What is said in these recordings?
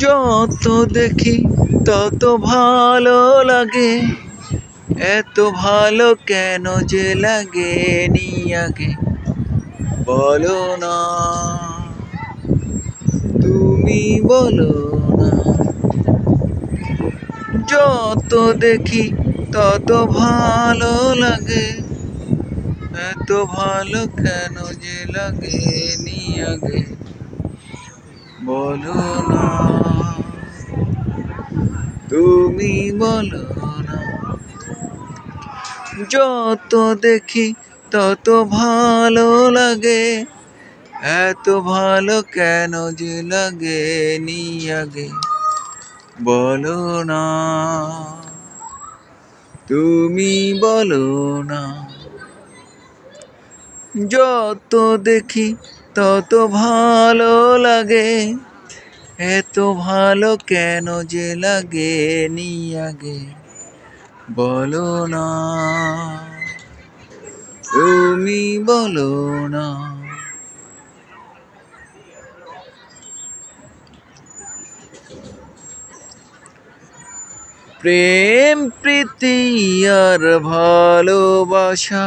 যত দেখি তত ভালো লাগে। এত ভালো কেন যে লাগে নি আগে বলো না। তুমি বলো না। যত দেখি তত ভালো লাগে। এত ভালো কেন যে লাগে নি আগে বলো না। তুমি বলো না। যত দেখি তত ভালো লাগে। এত ভালো কেন যে লাগে নি আগে? বলো না। তুমি বলো না। যত দেখি তত ভালো লাগে, এত ভালো কেন যে লাগে নি আগে? বলো না। তুমি বলো না। প্রেম, প্রীতি আর ভালোবাসা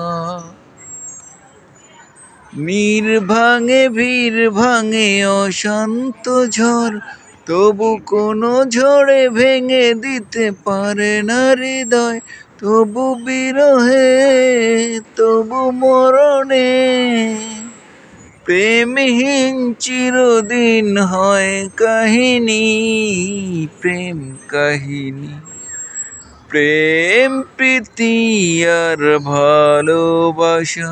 নীর ভাঙে ভিড় ভাঙে অশান্ত ঝড়, তবু কোনো ঝড়ে ভেঙে দিতে পারে না হৃদয়, তবু বিরহে, তবু মরণে। প্রেমহীন চিরদিন হয় কাহিনী, প্রেম কাহিনী। প্রেম, প্রীতি আর ভালোবাসা।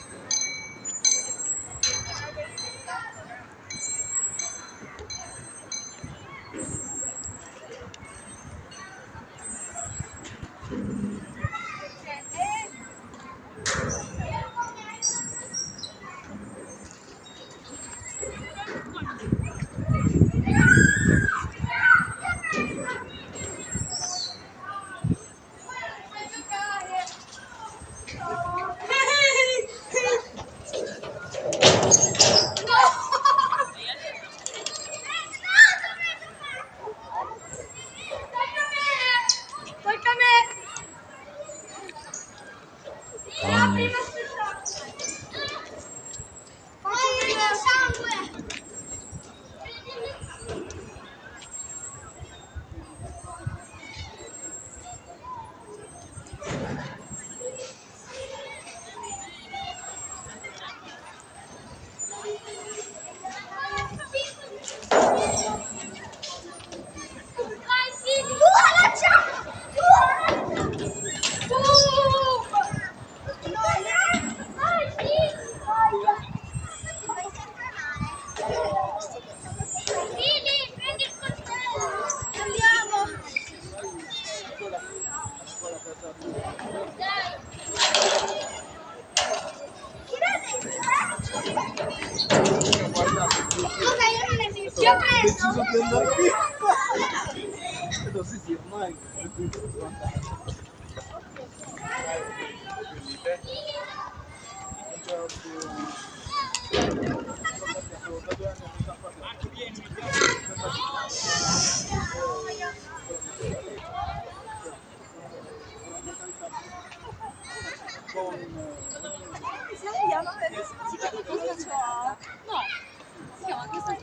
ます。Felipe. 이상한 야망을 해서 지금이 보는 좋아. 나, 이게 어디서